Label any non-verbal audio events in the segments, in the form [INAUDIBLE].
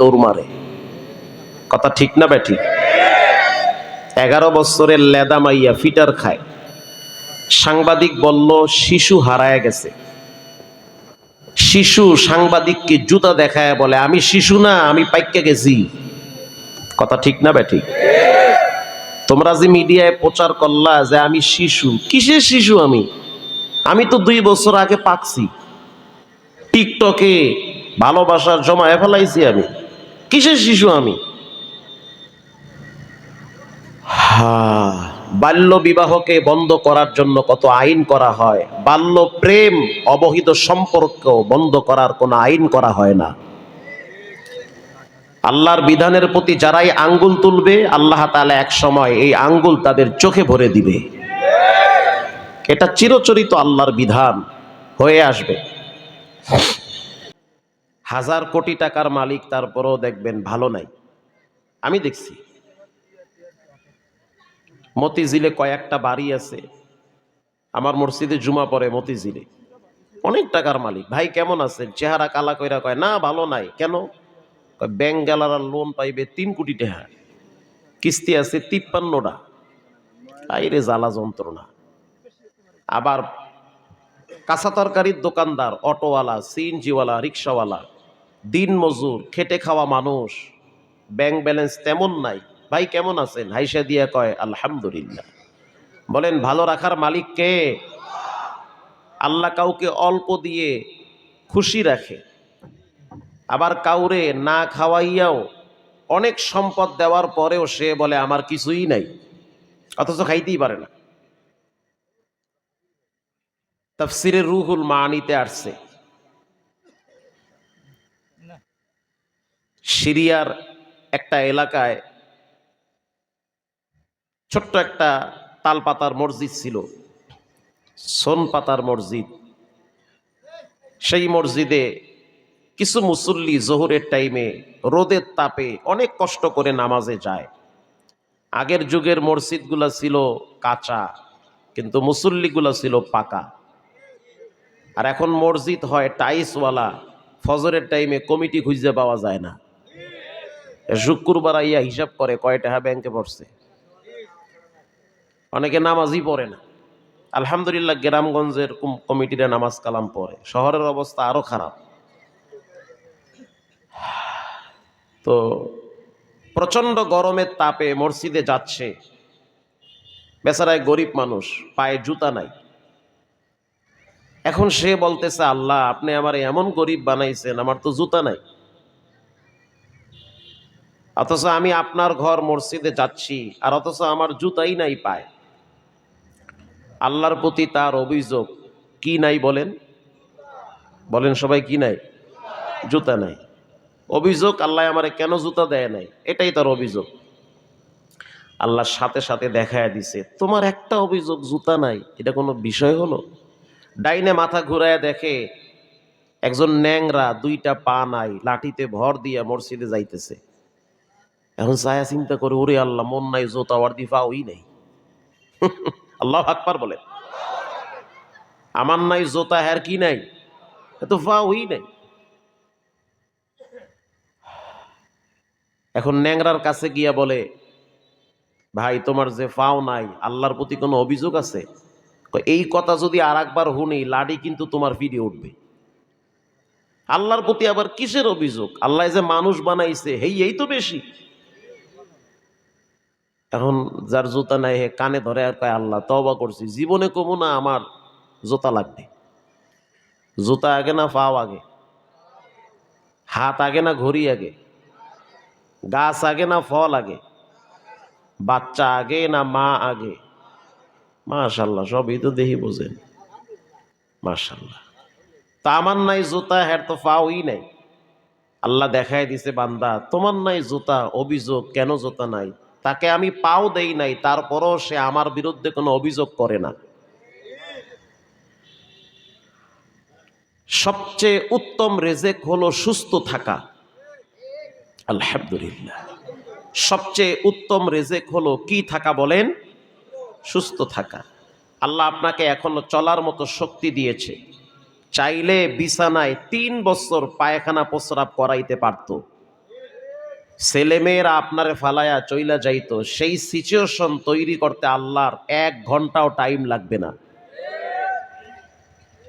দৌড় মারে। কথা ঠিক না ব্যাঠি এগারো বছরের লেদা মাইয়া ফিটার খায়। সাংবাদিক বলল, শিশু হারায় গেছে। শিশু সাংবাদিককে জুতা দেখায় বলে, আমি শিশু না, আমি পাইকে গেছি। কথা ঠিক না ব্যাঠি তোমরা যে মিডিয়ায় প্রচার করলা যে আমি শিশু, কিসের শিশু আমি? আমি তো দুই বছর আগে পাকছি। টিকটকে ভালোবাসার জমায় ফেলাইছি আমি। কিসের শিশু আমি? বাল্য বিবাহকে বন্ধ করার জন্য কত আইন করা হয়। বাল্য প্রেম, অবহিত সম্পর্ক বন্ধ করার কোনো আইন করা হয় না। আল্লাহর বিধানের প্রতি যারাই আঙ্গুল তুলবে, আল্লাহ তাআলা এক সময় এই আঙ্গুল তাদের চোখে ভরে দিবে। এটা চিরচরিত আল্লাহর বিধান হয়ে আসবে। হাজার কোটি টাকার মালিক, তারপরও দেখবেন ভালো নাই। আমি দেখছি। মতিঝিলে কয়েকটা বাড়ি আছে। আমার মসজিদে জুমা পড়ে মতিঝিলে। অনেক টাকার মালিক। ভাই কেমন আছেন? চেহারা কালা কইরা কয়, না, ভালো নাই। কেন? ব্যাংক গেলার লোন পাইবে তিন কোটি টাকা কিস্তি আছে তিপ্পান্নটা। আইরে জ্বালা যন্ত্রণা। আবার কাঁচা তরকারির দোকানদার, অটোওয়ালা, সিএনজিওয়ালা, রিক্সাওয়ালা দিন মজুর, খেটে খাওয়া মানুষ ব্যাংক ব্যালেন্স তেমন নাই। ভাই কেমন আছেন? হাইসা দিয়া কয়, আলহামদুলিল্লাহ। বলেন, ভালো রাখার মালিক কে? আল্লাহ কাউকে অল্প দিয়ে খুশি রাখে। আবার কাউরে না খাওয়াইয়াও অনেক সম্পদ দেওয়ার পরেও সে বলে, আমার কিছুই নাই। অথচ খাইতেই পারে না। তাফসিরের রুহুল মানিতে আসছে। সিরিয়ার একটা এলাকায় ছোট্ট একটা তালপাতার মসজিদ ছিল সোন পাতার মসজিদ। সেই মসজিদে কিছু মুসল্লি জোহরের টাইমে রোদের তাপে অনেক কষ্ট করে নামাজে যায়। আগের যুগের মসজিদগুলো ছিল কাঁচা, কিন্তু মুসল্লিগুলো ছিল পাকা। আর এখন মসজিদ হয় টাইসওয়ালা, ফজরের টাইমে কমিটি খুঁজে পাওয়া যায় না। শুক্রবার আইয়া হিসাব করে কয় টাকা ব্যাংকে পড়ছে। অনেকে নামাজই পড়ে না। আলহামদুলিল্লাহ গ্রামগঞ্জের কুম- কমিটিরা নামাজ কালাম পড়ে। শহরের অবস্থা আরও খারাপ। তো প্রচণ্ড গরমের তাপে মসজিদে যাচ্ছে। বেচারায় গরিব মানুষ, পায়ে জুতা নাই। এখন সে বলতেছে, আল্লাহ, আপনি আমার এমন গরিব বানাইছেন, আমার তো জুতা নাই। অথচ আমি আপনার ঘর মসজিদে যাচ্ছি, আর অথচ আমার জুতাই নাই পায়। আল্লাহর প্রতি তার অভিযোগ কি নাই বলেন? বলেন সবাই কি নাই? জুতা নাই। অভিযোগ আল্লাহ আমারে কেন জুতা দেয় নাই? এটাই তার অভিযোগ। আল্লাহর সাথে সাথে দেখায় দিছে, তোমার একটা অভিযোগ, জুতা নাই। এটা কোনো বিষয় হলো? ডাইনে মাথা ঘুরায় দেখে একজন ন্যাংরা দুইটা পা নাই, লাঠিতে ভর দিয়ে মসজিদে যাইতেছে। এখন ছায়া চিন্তা করে, ওরে আল্লাহ, মন নাই জোতা ওর দি ওই নাই। [LAUGHS] আল্লাহ আকবার বলে আমার নাই জোতা হ্যার কি নাই? তো ফা, ওই নাই। এখন ন্যাংরার কাছে গিয়া বলে, ভাই, তোমার যে ফাও নাই, আল্লাহর প্রতি কোনো অভিযোগ আছে? এই কথা যদি আর একবার শুনি, লাডি কিন্তু তোমার ফিরে উঠবে। আল্লাহর প্রতি আবার কিসের অভিযোগ? আল্লাহ যে মানুষ বানাইছে, হেই, এই তো বেশি। এখন যার জুতা নাই হে কানে ধরে আর কয়, আল্লাহ তবা করছি। জীবনে কমু না, আমার জুতা লাগবে। জুতা আগে না, পাও আগে। হাত আগে না, ঘড়ি আগে। গাছ আগে না, ফল আগে। বাচ্চা আগে না, মা আগে। মাশাল্লাহ সবই তো দেখি বোঝেন। মাশাল্লাহ তা আমার নাই জুতা হ্যার তো পাওই নাই। আল্লাহ দেখাই দিছে বান্দা, তোমার নাই জুতা, অভিযোগ, কেন জুতা নাই? তাকে আমি পাও দেই নাই, তারপরও সে আমার বিরুদ্ধে কোনো অভিযোগ করে না। সবচেয়ে উত্তম রেজেক হলো সুস্থ থাকা। আলহামদুলিল্লাহ। সবচেয়ে উত্তম রেজেক হলো কি থাকা বলেন? সুস্থ থাকা। আল্লাহ আপনাকে এখনও চলার মতো শক্তি দিয়েছে। চাইলে বিছানায় তিন বছর পায়খানা প্রস্রাব করাইতে পারত। ছেলেমেয়েরা আপনারে ফালায়া চইলা যাইতো, সেই সিচুয়েশন তৈরি করতে আল্লাহর এক ঘন্টাও টাইম লাগবে না।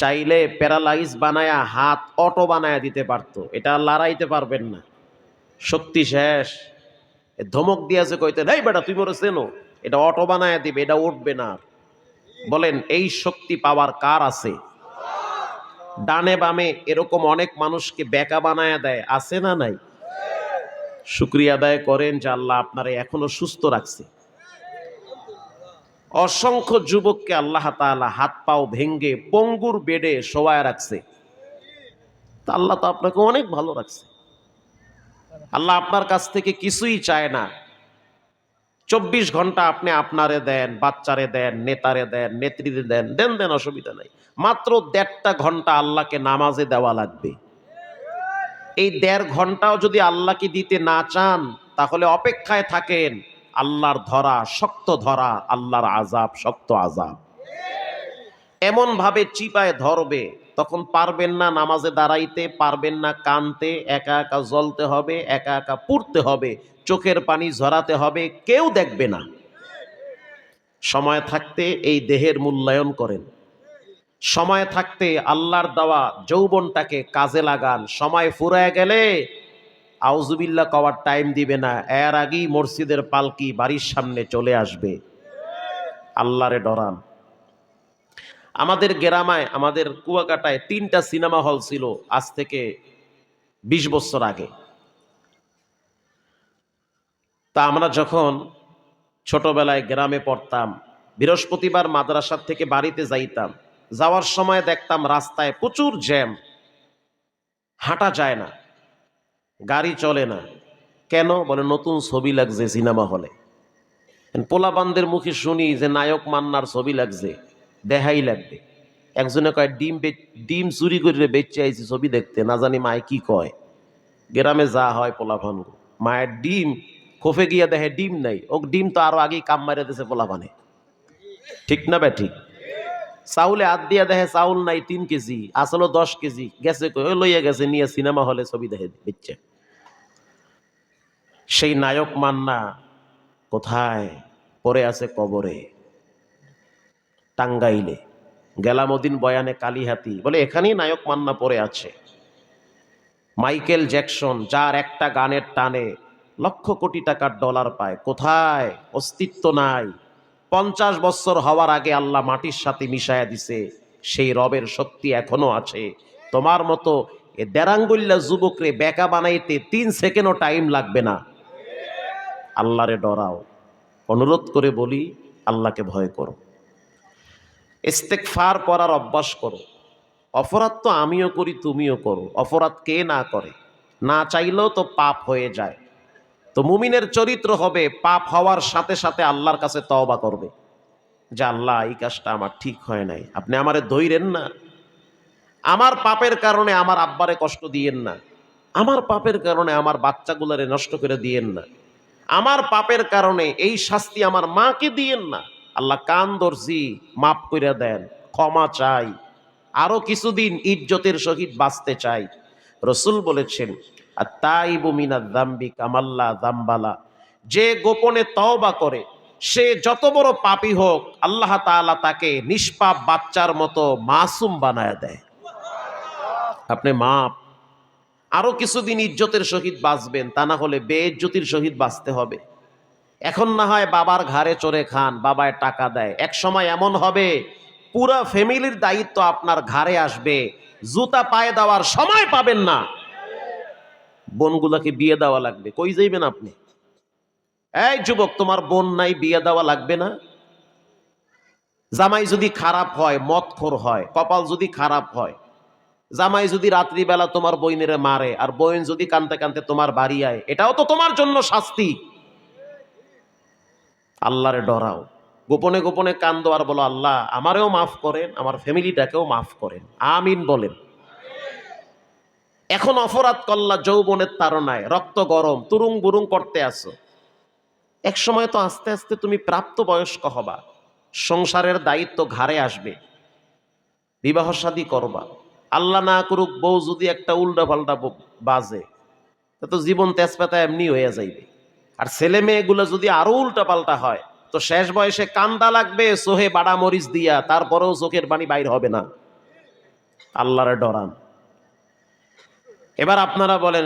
চাইলে প্যারালাইজ বানায়া, হাত অটো বানায়া দিতে পারতো, এটা লড়াইতে পারবেন না। শক্তি শেষ। ধমক দিয়েছে কইতে এই বেটা, তুই মোরে চেনো? এটা অটো বানায়া দিবে, এটা উঠবে না। বলেন, এই শক্তি পাওয়ার কার আছে? ডানে বামে এরকম অনেক মানুষকে বেকা বানায়া দেয়, আছে না নাই? শুক্রিয়া আদায় করেন যে আল্লাহ আপনারা এখনও সুস্থ রাখছে। অসংখ্য যুবককে আল্লাহ তাআলা হাত পাও ভেঙ্গে পঙ্গুর বেডে শোয়ায় রাখছে। তা আল্লাহ তো আপনাকে অনেক ভালো রাখছে। আল্লাহ আপনার কাছ থেকে কিছুই চায় না। চব্বিশ ঘণ্টা আপনি আপনারে দেন, বাচ্চারে দেন, নেতারে দেন, নেত্রীরে দেন দেন দেন অসুবিধা নাই। মাত্র দেড়টা ঘণ্টা আল্লাহকে নামাজে দেওয়া লাগবে। এই দেড় ঘন্টাও যদি আল্লাহকে দিতে না চান, তাহলে অপেক্ষায় থাকেন, আল্লাহর ধরা শক্ত ধরা, আল্লাহর আজাব শক্ত আজাব এমন ভাবে চিপায় ধরবে, তখন পারবেন না নামাজে দাঁড়াইতে, পারবেন না কানতে, একা একা জ্বলতে হবে, একা একা পুড়তে হবে, চোখের পানি ঝরাতে হবে, কেউ দেখবে না। সময় থাকতে এই দেহের মূল্যায়ন করেন। সময় থাকতে আল্লাহর দেওয়া যৌবনটাকে কাজে লাগান। সময় ফুরায় গেলে আউজুবিল্লা কওয়ার টাইম দিবে না। এর আগেই মসজিদের পালকি বাড়ির সামনে চলে আসবে। আল্লাহরে ডরান। আমাদের গ্রামায়, আমাদের কুয়াকাটায় তিনটা সিনেমা হল ছিল আজ থেকে বিশ বছর আগে। তা আমরা যখন ছোটবেলায় গ্রামে পড়তাম, বৃহস্পতিবার মাদ্রাসার থেকে বাড়িতে যাইতাম যাওয়ার সময় দেখতাম রাস্তায় প্রচুর জ্যাম। হাঁটা যায় না। গাড়ি চলে না। কেন? বলে, নতুন ছবি লাগছে সিনেমা হলে। পোলাবানদের মুখে শুনি যে, নায়ক মান্নার ছবি লাগছে। দেখাই লাগবে। একজনে কয়, ডিম ডিম চুরি করে বেচে আইছি ছবি দেখতে। না জানি মায় কি কয়। গ্রামে যা হয় পোলাপান মায়ের ডিম, খোফে গিয়া দেখে ডিম নাই। ও ডিম তো আরও আগেই কাম মারে দিছে পোলাপানে ঠিক না বে ঠিক? চাউলে হাত দিয়া দেখে চাউল নাই তিন কেজি, আসলে দশ কেজি, গেছে লইয়া গেছে, নিয়ে সিনেমা হলে ছবি দেখে দিচ্ছে সেই নায়ক মান্না কোথায়? পড়ে আছে কবরে, টাঙ্গাইলে। গেলামদিন বয়ানে কালীহাতি, বলে, এখানেই নায়ক মান্না পড়ে আছে। মাইকেল জ্যাকসন, যার একটা গানের টানে লক্ষ কোটি টাকার ডলার পায়, কোথায়? অস্তিত্ব নাই। পঞ্চাশ বছর হওয়ার আগে আল্লাহ মাটির সাথে মিশায়া দিছে, সেই রবের শক্তি এখনও আছে। তোমার মতো এ দেরাঙ্গুল্লা যুবকরে বেকা বানাইতে তিন সেকেন্ডও টাইম লাগবে না। আল্লাহরে ডরাও। অনুরোধ করে বলি, আল্লাহকে ভয় করো। ইস্তেকফার পড়ার অভ্যাস করো। অপরাধ তো আমিও করি, তুমিও করো। অপরাধ কে না করে? না চাইলেও তো পাপ হয়ে যায়। তো মুমিনের চরিত্র হবে, পাপ হওয়ার সাথে সাথে আল্লাহর কাছে তওবা করবে। যে আল্লাহ, এই কাজটা আমার ঠিক হয় নাই। আপনি আমারে ধৈরেন না। আমার পাপের কারণে আমার আব্বারে কষ্ট দিয়েন না। আমার পাপের কারণে আমার বাচ্চাগুলারে নষ্ট করে দিয়েন না। আমার পাপের কারণে এই শাস্তি আমার মাকে দিয়েন না। আল্লাহ কান দর্জি মাফ করে দেন, ক্ষমা চাই। আরও কিছুদিন ইজ্জতের সহিত বাঁচতে চাই। রসুল বলেছেন আর তাই বুমিনা দাম্বি কামাল্লা দাম্বালা যে গোপনে তওবা করে, সে যত বড় পাপী হোক, আল্লাহ তাআলা তাকে নিষ্পাপ বাচ্চার মতো মাসুম বানায় দেয়। আপনি মাপ। আরও কিছুদিন ইজ্জতের সহিত বাঁচবেন, তা না হলে বেইজ্জতির সহিত বাঁচতে হবে। এখন না হয় বাবার ঘাড়ে চড়ে খান, বাবায় টাকা দেয়। এক সময় এমন হবে, পুরা ফ্যামিলির দায়িত্ব আপনার ঘাড়ে আসবে, জুতা পায়ে দেওয়ার সময় পাবেন না। বোনগুলাকে বিয়ে দেওয়া লাগবে। কই যাইবেন আপনি? এই যুবক, তোমার বোন নাই, বিয়ে দেওয়া লাগবে না? জামাই যদি খারাপ হয়, মদখোর হয়, কপাল যদি খারাপ হয়, জামাই যদি রাত্রিবেলা তোমার বইনেরে মারে আর বইন যদি কানতে কানতে তোমার বাড়ি আয়, এটাও তো তোমার জন্য শাস্তি। আল্লাহরে ডরাও। গোপনে গোপনে কান্দো আর বলো, আল্লাহ, আমারেও মাফ করেন, আমার ফ্যামিলিটাকেও মাফ করেন। আমিন বলেন। এখন অপরাধ করলা যৌবনের তারনায় রক্ত গরম, তুরুং বুরুং করতে আসো এক সময় তো আস্তে আস্তে তুমি প্রাপ্ত বয়স্ক হবা, সংসারের দায়িত্ব ঘাড়ে আসবে। বিবাহ শাদী করবা। আল্লাহ না করুক বউ যদি একটা উল্টা পাল্টা বাজে, তা তো জীবন তেজপাতা এমনি হয়ে যাইবে। আর ছেলে মেয়েগুলো যদি আরও উল্টা পাল্টা হয়, তো শেষ বয়সে কান্দা লাগবে, সোহে বাড়া মরিচ দিয়া, তারপরেও চোখের পানি বাইর হবে না। আল্লাহরে ডরান। এবার আপনারা বলেন